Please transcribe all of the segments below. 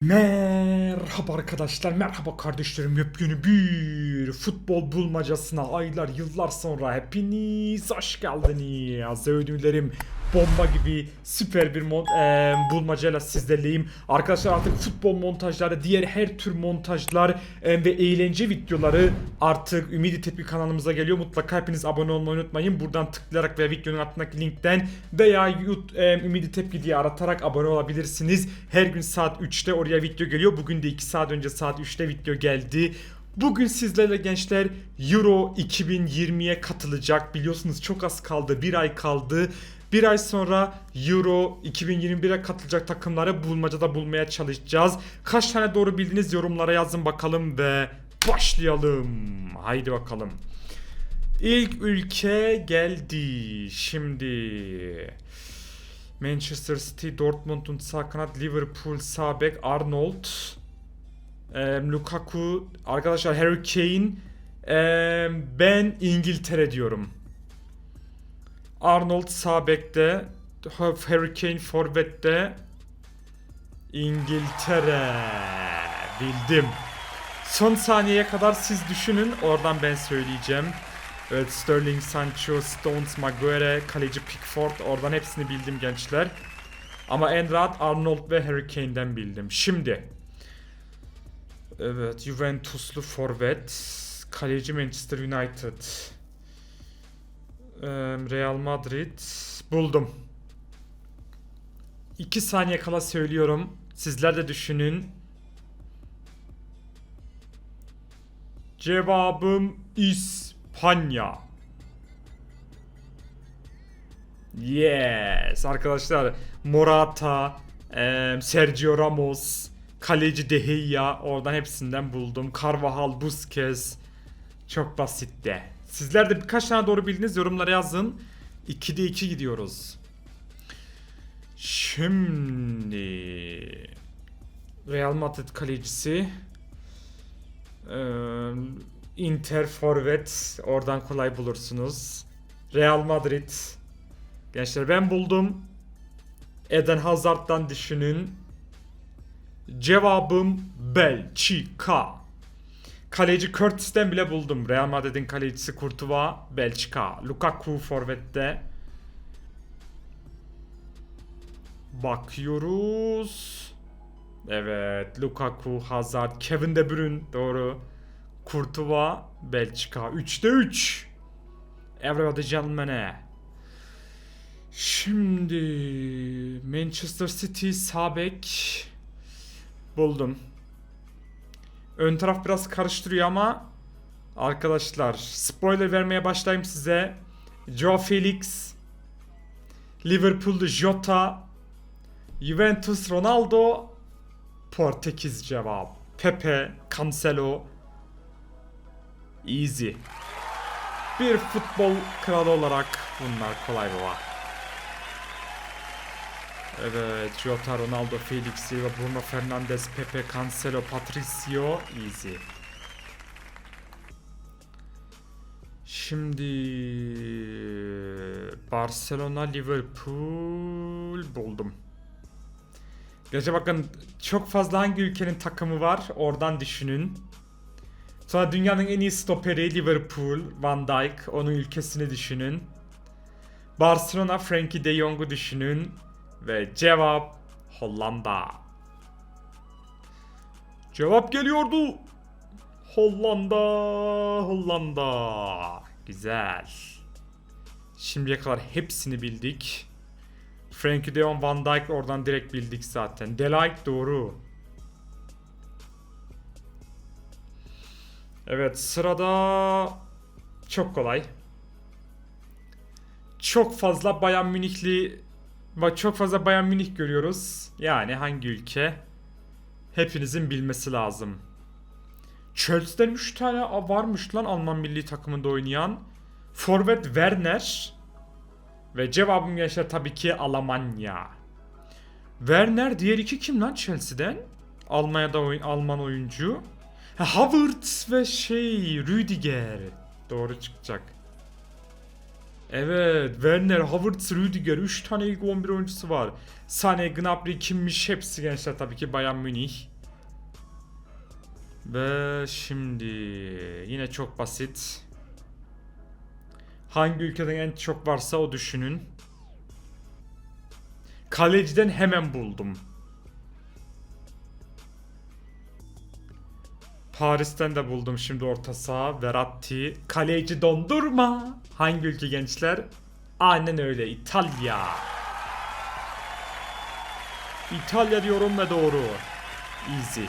Man. Merhaba arkadaşlar, merhaba kardeşlerim. Yepyeni bir futbol bulmacasına aylar yıllar sonra hepiniz hoş geldiniz. Ödüllerim bomba gibi süper bir mon eee, bulmacayla sizlerleyim. Arkadaşlar artık futbol montajları, diğer her tür montajlar eee, ve eğlence videoları artık Ümidi Tepki kanalımıza geliyor. Mutlaka hepiniz abone olmayı unutmayın. Buradan tıklayarak veya videonun altındaki linkten veya eee, Ümidi Tepki diye aratarak abone olabilirsiniz. Her gün saat 3'te oraya video geliyor. Bugün de 2 saat önce saat 3'te video geldi. Bugün sizlerle gençler Euro 2020'ye katılacak. Biliyorsunuz çok az kaldı. Bir ay kaldı. Bir ay sonra Euro 2021'e katılacak takımları bulmacada bulmaya çalışacağız. Kaç tane doğru bildiniz yorumlara yazın bakalım ve başlayalım. Haydi bakalım. İlk ülke geldi. Şimdi Manchester City, Dortmund'un sağ kanat, Liverpool sağ bek, Arnold, em, Lukaku, arkadaşlar Harry Kane, em, ben İngiltere diyorum. Arnold sağ bekte, Harry Kane forvette, İngiltere. Bildim. Son saniyeye kadar siz düşünün, oradan ben söyleyeceğim. Evet Sterling, Sancho, Stones, Maguire, kaleci Pickford oradan hepsini bildim gençler. Ama en rahat Arnold ve Harry Kane'den bildim. Şimdi. Evet Juventuslu forvet. Kaleci Manchester United. Real Madrid. Buldum. 2 saniye kala söylüyorum. Sizler de düşünün. Cevabım İspanya. Yes arkadaşlar Morata, Sergio Ramos, kaleci De Gea oradan hepsinden buldum. Carvajal, Busquets çok basit de. Sizler de birkaç tane doğru bildiniz yorumlara yazın. 2'de 2 gidiyoruz. Şimdi Real Madrid kalecisi Inter forvet oradan kolay bulursunuz. Real Madrid. Gençler ben buldum. Eden Hazard'dan düşünün. Cevabım Belçika. Kaleci Curtis'ten bile buldum. Real Madrid'in kalecisi Courtois, Belçika. Lukaku forvette. Bakıyoruz. Evet, Lukaku, Hazard, Kevin De Bruyne doğru. Courtois, Belçika 3'te 3. Everybody gentlemen. Şimdi Manchester City sağ bek buldum. Ön taraf biraz karıştırıyor ama arkadaşlar spoiler vermeye başlayayım size. Joe Felix, Liverpool'da Jota, Juventus Ronaldo, Portekiz cevap. Pepe, Cancelo. Easy. Bir futbol kralı olarak bunlar kolay baba. Evet, Jota, Ronaldo, Felix, Silva, Bruno Fernandes, Pepe, Cancelo, Patricio, easy. Şimdi Barcelona, Liverpool buldum. Gerçi bakın çok fazla hangi ülkenin takımı var oradan düşünün. Sonra dünyanın en iyi stoperi Liverpool, Van Dijk, onun ülkesini düşünün. Barcelona, Frankie de Jong'u düşünün. Ve cevap Hollanda. Cevap geliyordu. Hollanda, Hollanda. Güzel. Şimdiye kadar hepsini bildik. Frankie de Jong, Van Dijk oradan direkt bildik zaten. Delight doğru. Evet sırada çok kolay. Çok fazla Bayern Münihli bak çok fazla Bayern Münih görüyoruz. Yani hangi ülke? Hepinizin bilmesi lazım. Chelsea'den 3 tane varmış lan Alman milli takımında oynayan. Forvet Werner. Ve cevabım gençler tabii ki Almanya. Werner diğer iki kim lan Chelsea'den? Almanya'da oyun, Alman oyuncu. Ha, Havertz ve şey Rüdiger. Doğru çıkacak. Evet, Werner, Havertz, Rüdiger 3 tane ilk 11 oyuncusu var. Sane, Gnabry kimmiş hepsi gençler tabii ki Bayern Münih. Ve şimdi yine çok basit. Hangi ülkeden en çok varsa o düşünün. Kaleciden hemen buldum. Paris'ten de buldum şimdi orta saha. Verratti. Kaleci dondurma. Hangi ülke gençler? Aynen öyle. İtalya. İtalya diyorum ve doğru. Easy.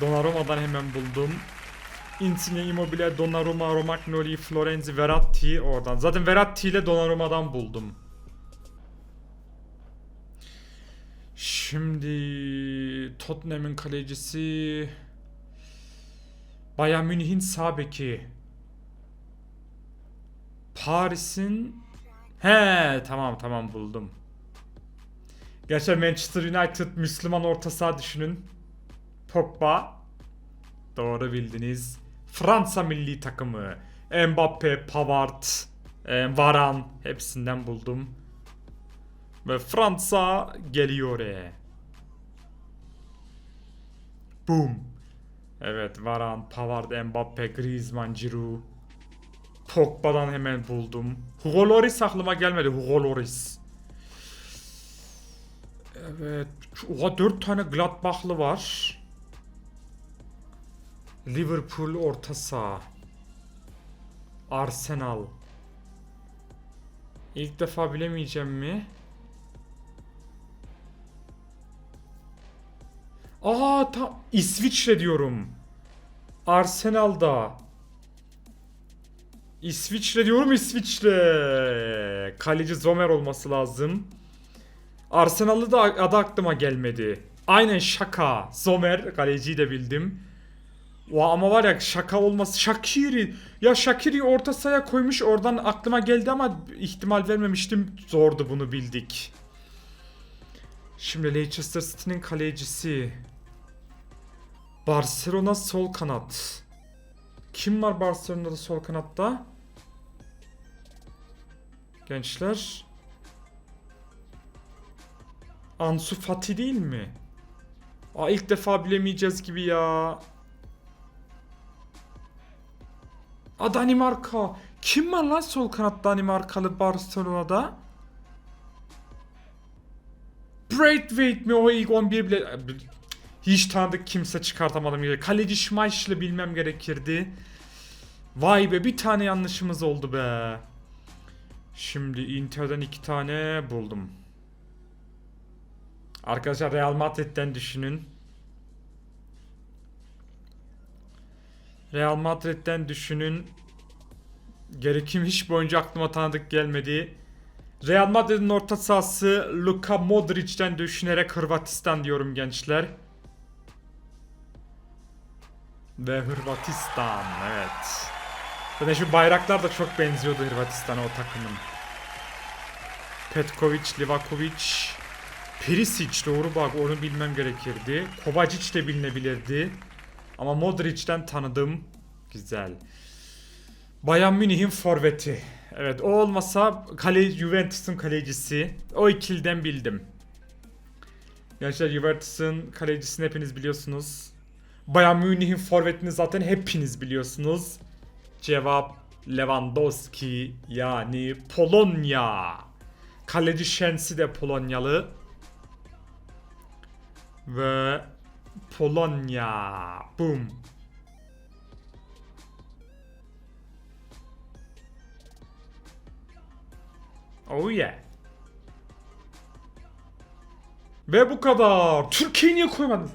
Donnarumma'dan hemen buldum. Insigne, Immobile, Donnarumma, Romagnoli, Florenzi, Verratti oradan. Zaten Verratti ile Donnarumma'dan buldum. Şimdi Tottenham'ın kalecisi Bayern Münih'in sağ beki. Paris'in He tamam tamam buldum. Gerçi Manchester United Müslüman orta saha düşünün. Pogba. Doğru bildiniz. Fransa milli takımı. Mbappe, Pavard, e, Varan hepsinden buldum. Ve Fransa geliyor. e. Boom. Evet Varan, Pavard, Mbappe, Griezmann, Giroud. Pogba'dan hemen buldum. Hugo Lloris aklıma gelmedi. Hugo Lloris. Evet. Oha 4 tane Gladbach'lı var. Liverpool orta saha. Arsenal. İlk defa bilemeyeceğim mi? Aa tam İsviçre diyorum. Arsenal'da. İsviçre diyorum İsviçre. Kaleci Zomer olması lazım. Arsenal'lı da adı aklıma gelmedi. Aynen şaka. Zomer kaleciyi de bildim. O ama var ya şaka olması Shakiri. Ya Shakiri orta sahaya koymuş oradan aklıma geldi ama ihtimal vermemiştim. Zordu bunu bildik. Şimdi Leicester City'nin kalecisi. Barcelona sol kanat. Kim var Barcelona'da sol kanatta? Gençler. Ansu Fati değil mi? Aa ilk defa bilemeyeceğiz gibi ya. Aa Danimarka. Kim var lan sol kanat Danimarkalı Barcelona'da? Braithwaite mi o ilk 11 bile... Hiç tanıdık kimse çıkartamadım. ya. Kaleci Schmeichel'ı bilmem gerekirdi. Vay be bir tane yanlışımız oldu be. Şimdi Inter'den iki tane buldum. Arkadaşlar Real Madrid'den düşünün. Real Madrid'den düşünün. Gerekim hiç boyunca aklıma tanıdık gelmedi. Real Madrid'in orta sahası Luka Modric'ten düşünerek Hırvatistan diyorum gençler. Ve Hırvatistan evet. Zaten şu bayraklar da çok benziyordu Hırvatistan'a o takımın. Petkovic, Livakovic, Perisic doğru bak onu bilmem gerekirdi. Kovacic de bilinebilirdi. Ama Modric'ten tanıdım. Güzel. Bayern Münih'in forveti. Evet o olmasa kale Juventus'un kalecisi. O ikilden bildim. Gençler Juventus'un kalecisini hepiniz biliyorsunuz. Bayern Münih'in forvetini zaten hepiniz biliyorsunuz. Cevap Lewandowski yani Polonya. Kaleci Şensi de Polonyalı. Ve Polonya. Boom. Oh yeah. Ve bu kadar. Türkiye'yi niye koymadınız?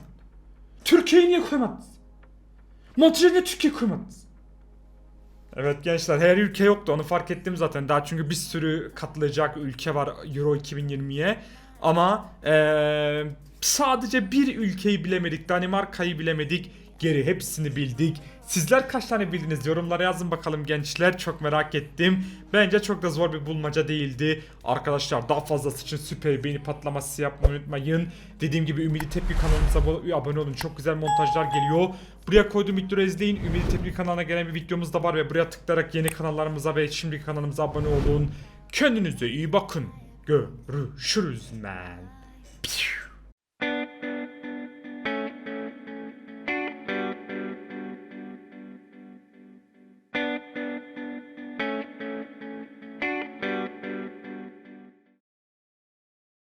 Türkiye'yi niye koymadınız? Montreal'e niye Türkiye koymadınız? Evet gençler her ülke yoktu onu fark ettim zaten. Daha çünkü bir sürü katılacak ülke var Euro 2020'ye. Ama eee, sadece bir ülkeyi bilemedik. Danimarka'yı bilemedik. Geri hepsini bildik. Sizler kaç tane bildiniz yorumlara yazın bakalım gençler çok merak ettim. Bence çok da zor bir bulmaca değildi. Arkadaşlar daha fazlası için süper beğeni patlaması yapmayı unutmayın. Dediğim gibi Ümidi Tepki kanalımıza abo- abone olun çok güzel montajlar geliyor. Buraya koyduğum videoları izleyin. Ümidi Tepki kanalına gelen bir videomuz da var ve buraya tıklayarak yeni kanallarımıza ve şimdiki kanalımıza abone olun. Kendinize iyi bakın. Görüşürüz man.